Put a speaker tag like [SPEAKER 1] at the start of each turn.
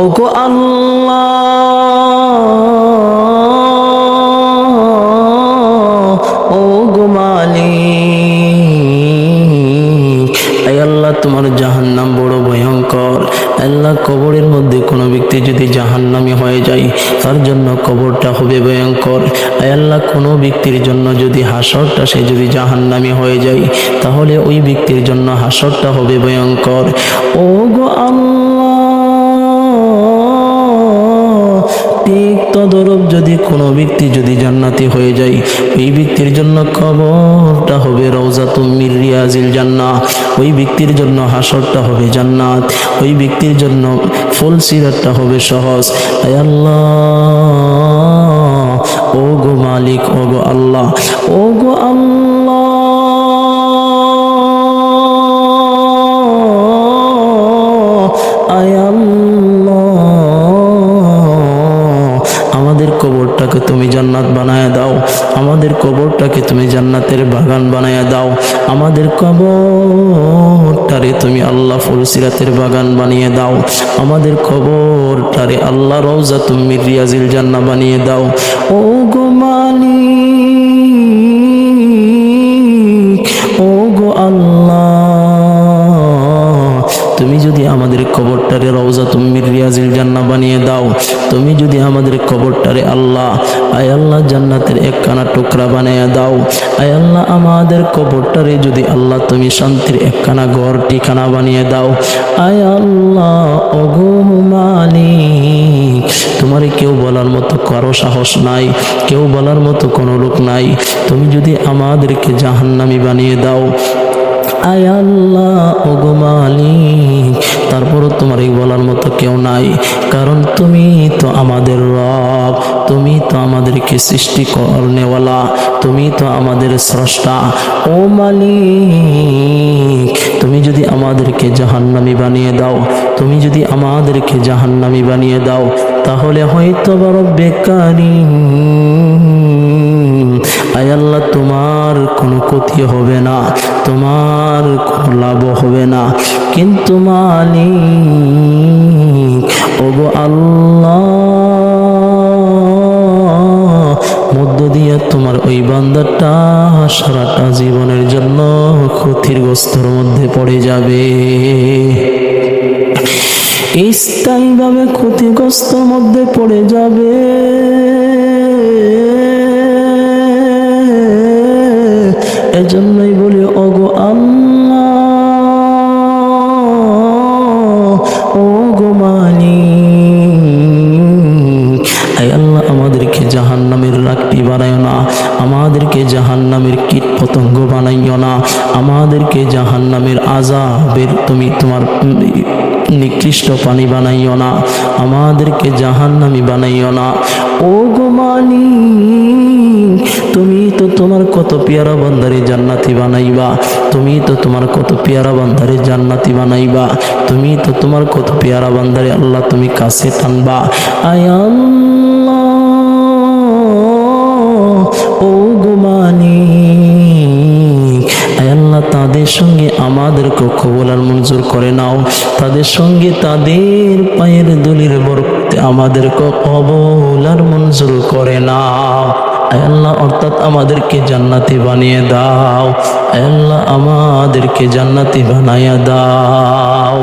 [SPEAKER 1] ওগো আল্লাহ, ওগো মালিক। এই আল্লাহ, তোমার জাহান্নাম বড় ভয়ঙ্কর। আল্লাহ, কবরের মধ্যে কোনো ব্যক্তি যদি জাহান্নামি হয়ে যায়, তার জন্য কবরটা হবে ভয়ঙ্কর। আল্লাহ, কোনো ব্যক্তির জন্য যদি হাসরটা সে যদি জাহান্নামি হয়ে যায়, তাহলে ওই ব্যক্তির জন্য হাসরটা হবে ভয়ঙ্কর। ও গো আল্লাহ। ঠিক তদরূপ যদি কোনো ব্যক্তি যদি জান্নাতি হয়ে যায়, ওই ব্যক্তির জন্য কবরটা হবে রওজা তুমির রিয়াজিল জান্না ওই ব্যক্তির জন্য হাসরটা হবে জান্নাত। ওই ব্যক্তির জন্য ফুল সিরাতটা হবে সহজ। আয় আল্লাহ ও গো মালিক ও গো আল্লাহ ও গো আল্লাহ আল্লাহ। আমাদের কবরটাকে তুমি জান্নাতের বাগান বানাইয়া দাও। আমাদের কবরটারে তুমি আল্লাহ ফুলসিরাতের বাগান বানিয়ে দাও। আমাদের কবরটারে আল্লাহ রওজা তুমি রিয়াজিল জান্না বানিয়ে দাও। ও গো মালিক কবরটারে রওজা তুমি রিয়াজিল জান্না বানিয়ে দাও। তুমি যদি আমাদের কবরটারে আল্লাহ, আয় আল্লাহ জান্নাতের একখানা টুকরা বানিয়ে দাও। আয় আল্লাহ আমাদের কবরটারে যদি আল্লাহ তুমি শান্তির একখানা ঘর, ঠিকানা বানিয়ে দাও। আয় আল্লাহ মালিক, তোমারে কেউ বলার মতো কারও সাহস নাই, কেউ বলার মতো কোনো লোক নাই। তুমি যদি আমাদেরকে জাহান্নামি বানিয়ে দাও আয় আল্লাহ ওগো মালিক। তারপরও তোমার এই বলার মতো কেউ নাই। কারণ তুমি তো আমাদের রব, তুমি তো আমাদেরকে সৃষ্টি করনেওয়ালা, তুমি তো আমাদের স্রষ্টা। ও মালিক, তুমি যদি আমাদেরকে জাহান্নামি বানিয়ে দাও, তুমি যদি আমাদেরকে জাহান্নামি বানিয়ে দাও, তাহলে হয়তো বড় বেকারি আল্লাহ, তোমার কোনো ক্ষতি হবে না, তোমার কোনো লাভ হবে না। কিন্তু মালিক, ওগো আল্লাহ, মধ্য দিয়ে তোমার ওই বান্দারটা সারাটা জীবনের জন্য ক্ষতির ক্ষতিগ্রস্তর মধ্যে পড়ে যাবে। স্থায়ীভাবে ক্ষতিগ্রস্তর মধ্যে পড়ে যাবে। এজন্যই বলি, ওগো আল্লাহ, ওগো আয় আল্লাহ, আমাদেরকে জাহান্নামের রাখটি বানায় না, আমাদেরকে জাহান্নামের কীট পতঙ্গ বানাইও না, আমাদেরকে জাহান্নামের আজাবের তুমি তোমার নিকৃষ্ট পানি বানাইও না, আমাদেরকে জাহান্নামি বানাইও না। ও গো মালিক তুমি তো তোমার কত পেয়ারা বান্দারে জান্নাতি বানাইবা? তুমি তো তোমার কত পেয়ারা বান্দারে জান্নাতি বানাইবা? তুমি তো তোমার কত পেয়ারা বান্দারে আল্লাহ তুমি কাছে টানবা? আয় আল্লাহ, ও গো মালিক। আল্লাহ, তাদের সঙ্গে আমাদেরকে কবুল আর মঞ্জুর করে নাও। তাদের সঙ্গে তাদের পায়ের দলির বরকতে আমাদেরকে কবুল আর মঞ্জুর করে নাও। আল্লাহ অর্থাৎ আমাদেরকে জান্নাতি বানিয়ে দাও। আল্লাহ আমাদেরকে জান্নাতি বানাইয়া দাও।